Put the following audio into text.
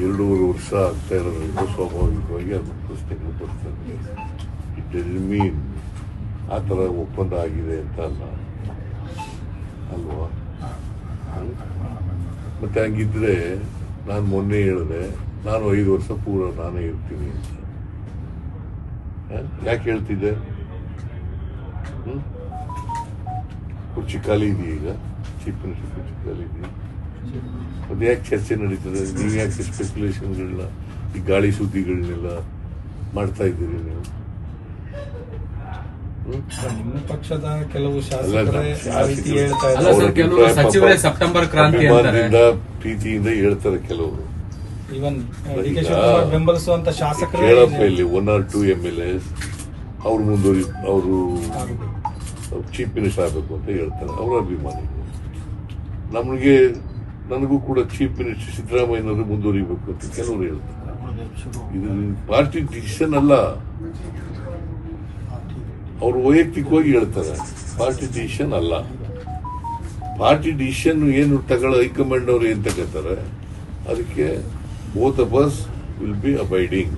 ಎರಡೂವರೆ ವರ್ಷ ಆಗ್ತಾ ಇರೋದ್ರಿಂದ ಸ್ವಾಭಾವಿಕವಾಗಿ ಅದು ಪ್ರಶ್ನೆಗಳು ಬರ್ತದೆ ಇಟ್ ಡಸ್ ಮೀನ್ ಆ ಥರ ಒಪ್ಪಂದ ಆಗಿದೆ ಅಂತ ಅಲ್ಲ. ಅಲ್ವಾ? ಮತ್ತು ಹಂಗಿದ್ರೆ ನಾನು ಮೊನ್ನೆ ಹೇಳಿದೆ, ನಾನು ಐದು ವರ್ಷ ಪೂರ ನಾನೇ ಇರ್ತೀನಿ ಅಂತ? ಯಾಕೆ ಹೇಳ್ತಿದ್ದೆ? ಕುರ್ಚಿ ಖಾಲಿ ಇದೆಯಾ ಈಗ? ಚೀಫ್ ಮಿನಿಸ್ಟರ್ ಕುರ್ಚಿ ಖಾಲಿ ಇದೆಯಾ? ಮತ್ತೆ ಯಾಕೆ ಚರ್ಚೆ ನಡೀತದೆ? ನೀವು ಯಾಕೆ ಸ್ಪೆಕ್ಯುಲೇಷನ್ಗಳನ್ನ ಈ ಗಾಳಿ ಸುದ್ದಿಗಳನ್ನೆಲ್ಲ ಮಾಡ್ತಾ ಇದ್ದೀರಿ ನೀವು? ನಿಮ್ಮ ಪಕ್ಷದ ಕೆಲವು ಶಾಸಕರೇ ಸೆಪ್ಟೆಂಬರ್ ಕ್ರಾಂತಿ ಪ್ರೀತಿಯಿಂದ ಹೇಳ್ತಾರೆ ಕೆಲವರು. ಇವನ್ ಬೆಂಬಲಿಸುವಂತ ಶಾಸಕರೇ ಕೇಳಪ್ಪ ಇಲ್ಲಿ one or two M L S ಅವ್ರು ಮುಂದುವರಿ ಅವರು ಚೀಫ್ ಮಿನಿಸ್ಟರ್ ಆಗಬೇಕು ಅಂತ ಹೇಳ್ತಾರೆ. ಅವರ ಅಭಿಮಾನಿಗಳು ನಮಗೆ ನನಗೂ ಕೂಡ ಚೀಫ್ ಮಿನಿಸ್ಟರ್ ಸಿದ್ದರಾಮಯ್ಯನವರು ಮುಂದುವರಿಬೇಕು ಅಂತ ಕೆಲವರು ಹೇಳ್ತಾರೆ. ಇದು ಪಾರ್ಟಿ ಡಿಸಿಷನ್ ಅಲ್ಲ. ಅವರು ವೈಯಕ್ತಿಕವಾಗಿ ಹೇಳ್ತಾರೆ, ಪಾರ್ಟಿ ಡಿಸಿಷನ್ ಅಲ್ಲ. ಪಾರ್ಟಿ ಡಿಸಿಷನ್ ಏನು ತಗೊಳ್ಳೋ ಹೈಕಮಾಂಡ್ ಅವರು ಏನ್ ತಗೋತಾರೆ ಅದಕ್ಕೆ both of us will be abiding